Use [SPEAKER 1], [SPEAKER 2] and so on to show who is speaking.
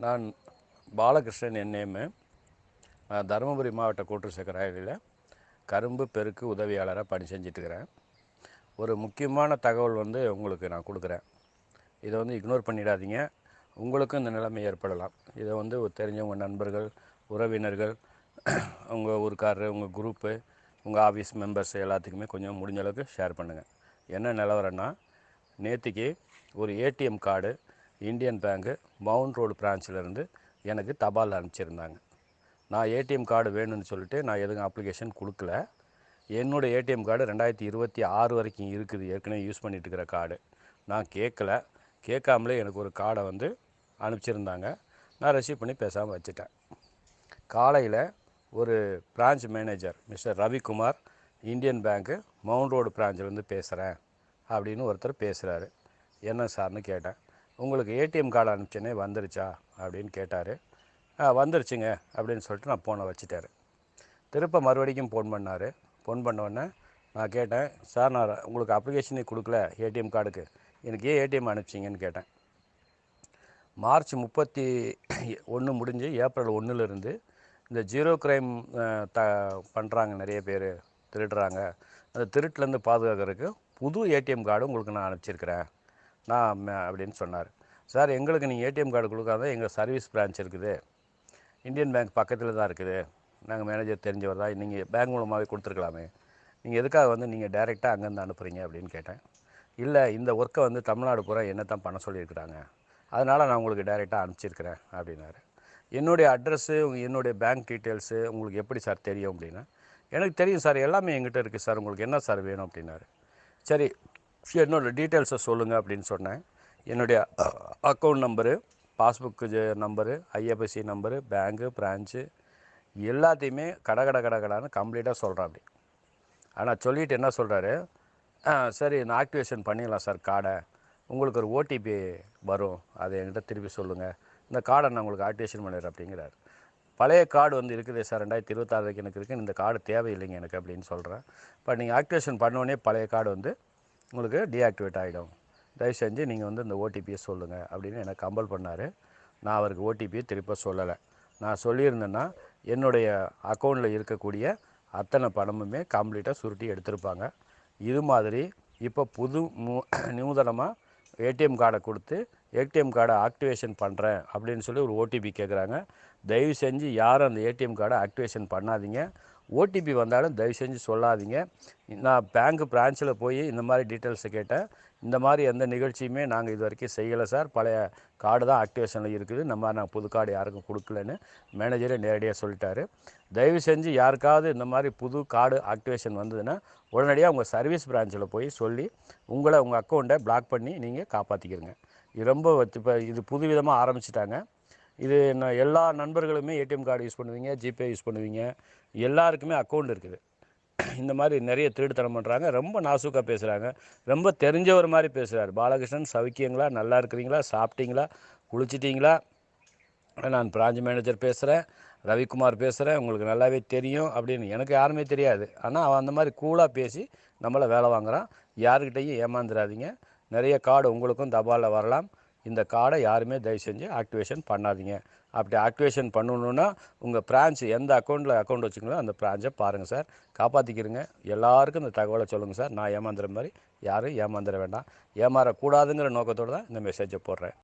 [SPEAKER 1] நான் பாலகிருஷ்ணன் என் நேமு தருமபுரி மாவட்ட கூட்டுறவு சக்கராயில் கரும்பு பெருக்கு உதவியாளராக பணி செஞ்சிட்ருக்கிறேன் ஒரு முக்கியமான தகவல் வந்து உங்களுக்கு நான் கொடுக்குறேன். இதை வந்து இக்னோர் பண்ணிடாதீங்க. உங்களுக்கும் இந்த நிலைமை ஏற்படலாம். இதை வந்து தெரிஞ்சவங்க நண்பர்கள் உறவினர்கள் உங்கள் ஊருக்காரர் உங்கள் குரூப்பு உங்கள் ஆஃபீஸ் மெம்பர்ஸ் எல்லாத்துக்குமே கொஞ்சம் முடிஞ்ச அளவுக்கு ஷேர் பண்ணுங்கள் என்ன நிலவரம்னா நேற்றுக்கு ஒரு ATM card Indian bank Mount road பிரான்ச்சிலேருந்து எனக்கு தபால் அனுப்பிச்சிருந்தாங்க. நான் ஏடிஎம் கார்டு வேணும்னு சொல்லிட்டு நான் எதுவும் அப்ளிகேஷன் கொடுக்கல. என்னோடய ஏடிஎம் கார்டு ரெண்டாயிரத்தி இருபத்தி ஆறு வரைக்கும் இருக்குது. ஏற்கனவே யூஸ் பண்ணிகிட்டு இருக்கிற கார்டு. நான் கேட்கல. கேட்காமலே எனக்கு ஒரு கார்டை வந்து அனுப்பிச்சிருந்தாங்க. நான் ரிசீவ் பண்ணி பேசாமல் வச்சுட்டேன். காலையில் ஒரு branch manager mister Ravikumar Indian bank Mount road பிரான்ச்சிலேருந்து பேசுகிறேன் அப்படின்னு ஒருத்தர் பேசுகிறாரு என்ன சார்னு கேட்டேன். உங்களுக்கு ஏடிஎம் கார்டு அனுப்பிச்சேனே வந்துருச்சா? அப்படின்னு கேட்டார். வந்துருச்சுங்க அப்படின்னு சொல்லிட்டு நான் ஃபோனை வச்சுட்டார். திருப்ப மறுபடிக்கும் ஃபோன் பண்ணார். ஃபோன் பண்ண உடனே நான் கேட்டேன் சார் நான் உங்களுக்கு அப்ளிகேஷனே கொடுக்கல ஏடிஎம் கார்டுக்கு எனக்கு ஏன் ஏடிஎம் அனுப்பிச்சிங்கன்னு கேட்டேன். மார்ச் முப்பத்தி ஒன்று முடிஞ்சு ஏப்ரல் ஒன்றுலேருந்து இந்த ஜீரோ கிரைம் த பண்ணுறாங்க நிறைய பேர் திருடுறாங்க. அந்த திருட்டுலேருந்து பாதுகாக்கிறதுக்கு புது ஏடிஎம் கார்டு உங்களுக்கு நான் அனுப்பிச்சிருக்கிறேன். நான் அப்படின்னு சொன்னார். சார் எங்களுக்கு நீங்கள் ஏடிஎம் கார்டு கொடுக்காத எங்கள் சர்வீஸ் பிரான்ச் இருக்குது. இந்தியன் பேங்க் பக்கத்தில் தான் இருக்குது. நாங்கள் மேனேஜர் தெரிஞ்சவர் தான் நீங்கள் பேங்க் மூலமாகவே கொடுத்துருக்கலாமே. நீங்கள் எதுக்காக வந்து நீங்கள் டைரெக்டாக அங்கேருந்து அனுப்புகிறீங்க அப்படின்னு கேட்டேன். இல்லை இந்த ஒர்க்கை வந்து தமிழ்நாடு பூரா என்ன தான் பண்ண சொல்லியிருக்கிறாங்க. அதனால் நான் உங்களுக்கு டைரெக்டாக அனுப்பிச்சிருக்கிறேன் அப்படின்னாரு. என்னுடைய அட்ரஸ்ஸு என்னுடைய பேங்க் டீட்டெயில்ஸு உங்களுக்கு எப்படி சார் தெரியும் அப்படின்னா எனக்கு தெரியும் சார். எல்லாமே எங்கிட்ட இருக்குது சார். உங்களுக்கு என்ன சார் வேணும் அப்படின்னாரு. சரி என்னோடய டீட்டெயில்ஸை சொல்லுங்கள் அப்படின்னு சொன்னேன். என்னுடைய account number passbook number IFSC number bank branch எல்லாத்தையுமே கட கட கட கடான்னு கம்ப்ளீட்டாக சொல்கிறேன் அப்படி. ஆனால் சொல்லிட்டு என்ன சொல்கிறாரு சரி நான் ஆக்டிவேஷன் பண்ணிடலாம் சார் கார்டை. உங்களுக்கு ஒரு ஓடிபி வரும். அதை என்கிட்ட திருப்பி சொல்லுங்கள் இந்த கார்டை நான் உங்களுக்கு ஆக்டிவேஷன் பண்ணிடுறேன் அப்படிங்கிறார். பழைய கார்டு வந்து இருக்குது சார் ரெண்டாயிரத்தி இருபத்தாறு வரைக்கும் எனக்கு இருக்குது இந்த கார்டு தேவையில்லைங்க எனக்கு அப்படின்னு சொல்கிறேன் இப்போ நீங்கள் ஆக்டிவேஷன் பண்ணோடனே பழைய கார்டு வந்து உங்களுக்கு டீஆக்டிவேட் ஆகிடும் தயவு செஞ்சு நீங்கள் வந்து இந்த ஓடிபியை சொல்லுங்கள் அப்படின்னு எனக்கு கம்பல் பண்ணார். நான் அவருக்கு ஓடிபியை திருப்ப சொல்லலை. நான் சொல்லியிருந்தேன்னா என்னுடைய அக்கௌண்ட்டில் இருக்கக்கூடிய அத்தனை பணமுமே கம்ப்ளீட்டாக சுருட்டி எடுத்திருப்பாங்க. இது மாதிரி இப்போ புது மு நூதனமாக ஏடிஎம் கார்டை கொடுத்து ஏடிஎம் கார்டை ஆக்டிவேஷன் பண்ணுறேன் அப்படின்னு சொல்லி ஒரு ஓடிபி கேட்குறாங்க தயவு செஞ்சு யாரும் அந்த ஏடிஎம் கார்டை ஆக்டிவேஷன் பண்ணாதீங்க. ஓடிபி வந்தாலும் தயவு செஞ்சு சொல்லாதீங்க. நான் பேங்க் பிரான்ச்சில் போய் இந்த மாதிரி டீட்டெயில்ஸை கேட்டேன். இந்த மாதிரி எந்த நிகழ்ச்சியுமே நாங்கள் இது வரைக்கும் செய்யலை சார். பழைய கார்டு தான் ஆக்டிவேஷனில் இருக்குது. நம்ம நாங்கள் புது கார்டு யாருக்கும் கொடுக்கலன்னு மேனேஜரே நேரடியாக சொல்லிட்டாரு. தயவு செஞ்சு யாருக்காவது இந்த மாதிரி புது கார்டு ஆக்டிவேஷன் வந்ததுன்னா உடனடியாக உங்கள் சர்வீஸ் பிரான்ச்சில் போய் சொல்லி உங்களை உங்கள் அக்கௌண்ட்டை பிளாக் பண்ணி நீங்கள் காப்பாற்றிக்கிறங்க இது ரொம்ப இப்போ இது புதுவிதமாக ஆரம்பிச்சிட்டாங்க. இது நான் எல்லா நண்பர்களுமே ஏடிஎம் கார்டு யூஸ் பண்ணுவீங்க ஜிபே யூஸ் பண்ணுவீங்க எல்லாருக்குமே அக்கௌண்ட் இருக்குது. இந்த மாதிரி நிறைய திருடுத்தனம் பண்ணுறாங்க ரொம்ப நாசூக்காக பேசுகிறாங்க ரொம்ப தெரிஞ்சவர் மாதிரி பேசுகிறார் பாலகிருஷ்ணன் சவிக்கியங்களா நல்லா இருக்கிறீங்களா சாப்பிட்டீங்களா குளிச்சிட்டிங்களா? நான் பிரான்ச் மேனேஜர் பேசுகிறேன் ரவிக்குமார் பேசுகிறேன் உங்களுக்கு நல்லாவே தெரியும் அப்படின்னு எனக்கு யாருமே தெரியாது. ஆனால் அவன் அந்த மாதிரி கூலாக பேசி நம்மளை வேலை வாங்குகிறான் யாருக்கிட்டையும் ஏமாந்துடாதீங்க நிறைய கார்டு உங்களுக்கும் தபாலில் வரலாம். இந்த கார்டை யாருமே தயவு செஞ்சு ஆக்டிவேஷன் பண்ணாதீங்க. அப்படி ஆக்டிவேஷன் பண்ணணுன்னா உங்கள் பிரான்ச் எந்த அக்கௌண்ட்டில் அக்கௌண்ட் வச்சுங்களோ அந்த பிரான்ச்சை பாருங்கள் சார் காப்பாற்றிக்கிறங்க எல்லாருக்கும் இந்த தகவலை சொல்லுங்கள் சார் நான் ஏமாந்துற மாதிரி யாரும் ஏமாந்துட வேண்டாம். ஏமாறக்கூடாதுங்கிற நோக்கத்தோடு தான் இந்த மெசேஜை போடுறேன்.